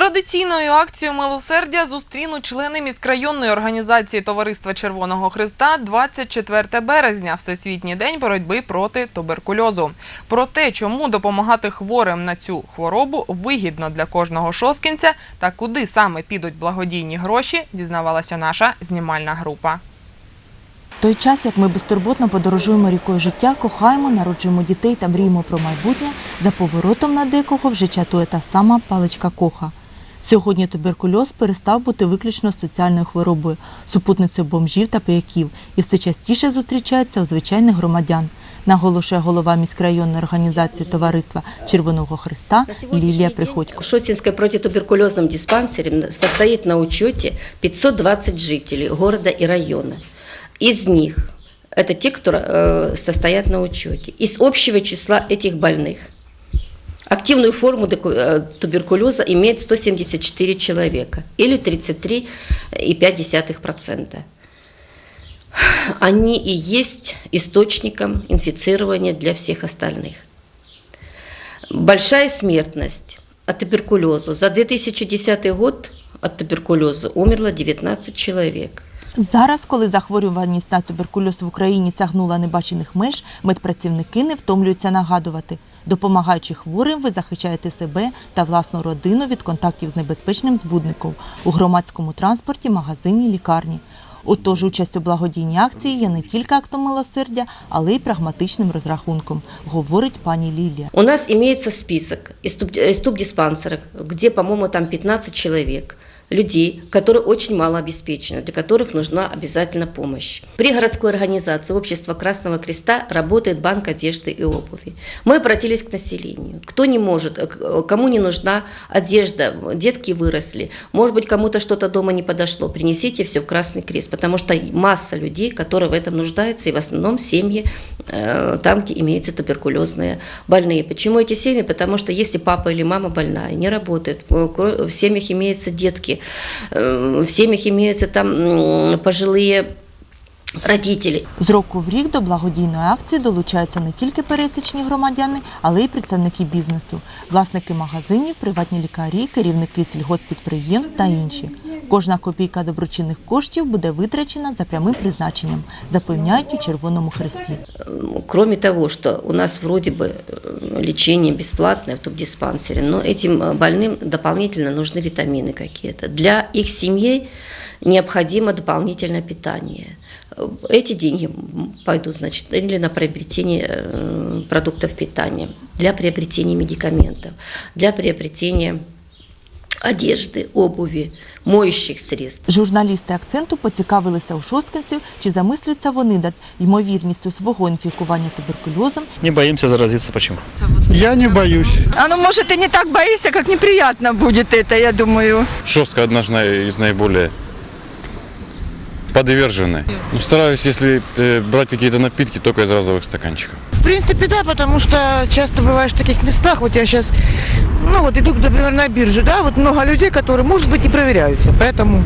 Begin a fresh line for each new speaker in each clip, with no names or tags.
Традиційною акцією милосердя зустрінуть члени міськрайонної організації Товариства Червоного Христа 24 березня, Всесвітній день боротьби проти туберкульозу. Про те, чому допомагати хворим на цю хворобу вигідно для кожного шоскінця та куди саме підуть благодійні гроші, дізнавалася наша знімальна група.
Той час, як ми безтурботно подорожуємо рікою життя, кохаємо, народжуємо дітей та мріємо про майбутнє, за поворотом на декого вже чатує та сама паличка коха. Сьогодні туберкульоз перестав бути виключно соціальною хворобою, супутницею бомжів та пияків і все частіше зустрічається у звичайних громадян. Наголошує голова міськрайонної організації Товариства Червоного Христа Лілія Приходько.
В Шостинской противотуберкулезном диспансере состоит на учете 520 жителей города и района. Из них это те, кто э, состоят на учете. Из общего числа этих больных активную форму э, туберкулеза имеет 174 человека или 33,5%. Они и есть источником инфицирования для всех остальных. Большая смертность от туберкулеза. За 2010 год от туберкулеза умерло 19 человек.
Зараз, коли захворюваність на туберкульоз в Україні сягнула небачених меж, медпрацівники не втомлюються нагадувати. Допомагаючи хворим, ви захищаєте себе та власну родину від контактів з небезпечним збудником у громадському транспорті, магазині, лікарні. Отож, участь у благодійній акції є не тільки актом милосердя, але й прагматичним розрахунком, говорить пані Лілія.
У нас имеется список из туб- из тубдиспансеров, где, по-моему, там 15 человек людей, которые очень мало обеспечены, для которых нужна обязательно помощь. При городской организации Общества Красного Креста работает банк одежды и обуви. Мы обратились к населению. Кто не может, э, к- кому не нужна одежда, детки выросли, может быть, кому-то что-то дома не подошло, принесите все в Красный Крест, потому что масса людей, которые в этом нуждаются, и в основном семьи э, там, где имеются туберкулезные больные. Почему эти семьи? Потому что если папа или мама больная, не работает, э, в семьях имеются детки, э, в семьях имеются там пожилые родители.
З року в рік до благодійної акції долучаються не тільки пересічні громадяни, але й представники бізнесу, власники магазинів, приватні лікарі, керівники сільгоспідприємств та інші. Кожна копійка доброчинних коштів буде витрачена за прямим призначенням, запевняють у Червоному Хресті.
М, Кроме того, что у нас вроде бы э, лечение бесплатное в тубдиспансере, но этим э, больным дополнительно нужны витамины какие-то. Для их семей необходимо дополнительное питание. Э, Эти деньги м, пойдут, значит, или на приобретение э, продуктов питания, для приобретения медикаментов, для приобретения одежды, обуви, моющих средств.
Журналісти акценту поцікавилися у шосткинців, чи замислюються вони над ймовірністю свого інфікування туберкульозом
Не боимся заразиться. Почему?
Я не боюсь.
А ну, может, ты не так боишься, как неприятно будет это, я думаю.
Шостка одна ж на- из наиболее подвержены. Ну, стараюсь, если э, брать какие-то напитки, только из разовых стаканчиков.
В принципе, да, потому что часто бываешь в таких местах, вот я сейчас, ну вот иду, например, на биржу, да, вот много людей, которые, может быть, не проверяются, поэтому,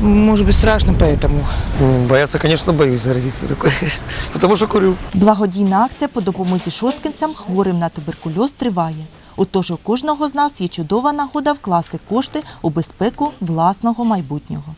может быть, страшно поэтому.
М, Бояться, конечно, боюсь заразиться такой, потому что курю.
Благодійна акція по допомозі шосткинцям хворим на туберкульоз триває. Отож у кожного з нас є чудова нагода вкласти кошти у безпеку власного майбутнього.